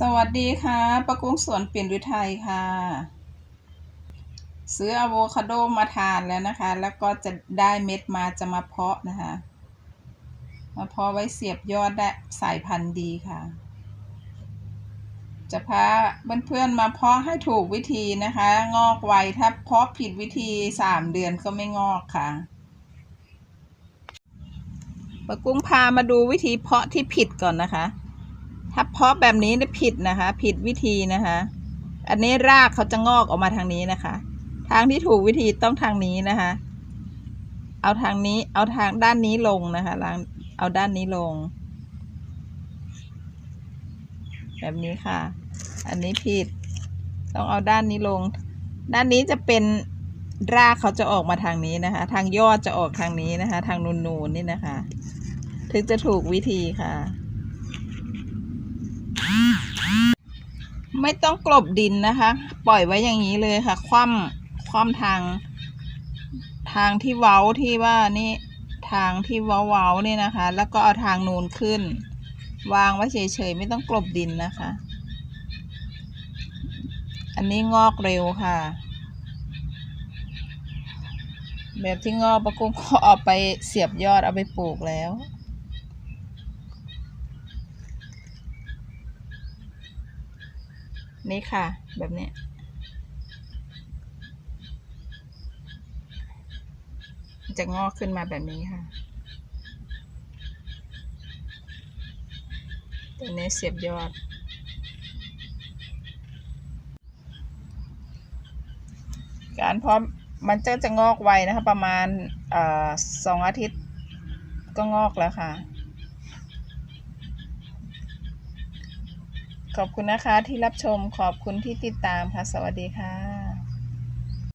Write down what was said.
สวัสดีค่ะ ประกุ้งสวนเปลี่นฤทัยค่ะ ซื้ออะโวคาโดมาทานแล้วนะคะ แล้วก็จะได้เม็ดมาจะมาเพาะนะคะ มาเพาะไว้เสียบยอดได้สายพันธุ์ดีค่ะ จะพาเพื่อนๆมาเพาะให้ถูกวิธีนะคะ งอกไวถ้าเพาะผิดวิธีสามเดือนก็ไม่งอกค่ะปะกุ้งพามาดูวิธีเพาะที่ผิดก่อนนะคะ ถ้าเพาะแบบนี้เนี่ยผิดนะคะ ผิดวิธีนะคะ อันนี้รากเขาจะงอกออกมาทางนี้นะคะ ทางที่ถูกวิธีต้องทางนี้นะคะ เอาทางนี้เอาทางด้านนี้ลงนะคะลางเอาด้านนี้ลง แบบนี้ค่ะ อันนี้ผิด ต้องเอาด้านนี้ลง ด้านนี้จะเป็นรากเขาจะออกมาทางนี้นะคะ ทางยอดจะออกทางนี้นะคะ ทางนูนๆนี่นะคะ ถึงจะถูกวิธีค่ะ ไม่ต้องกลบดินนะคะ ปล่อยไว้อย่างนี้เลยค่ะ คว่ำคว่ำทาง ทางที่เว้าที่ว่านี่ทางที่เว้าเว้าเนี่ยนะคะ แล้วก็เอาทางนูนขึ้น วางไว้เฉยๆไม่ต้องกลบดินนะคะ อันนี้งอกเร็วค่ะ แบบที่งอกประกุ้งก็เอาไปเสียบยอดเอาไปปลูกแล้ว นี่ค่ะ แบบนี้จะงอกขึ้นมาแบบนี้ค่ะตัวนี้เสียบยอด การเพาะมันจะจะงอกไวนะคะ ประมาณสองอาทิตย์ก็งอกแล้วค่ะ ขอบคุณนะคะที่รับชมขอบคุณที่ติดตามค่ะ สวัสดีค่ะ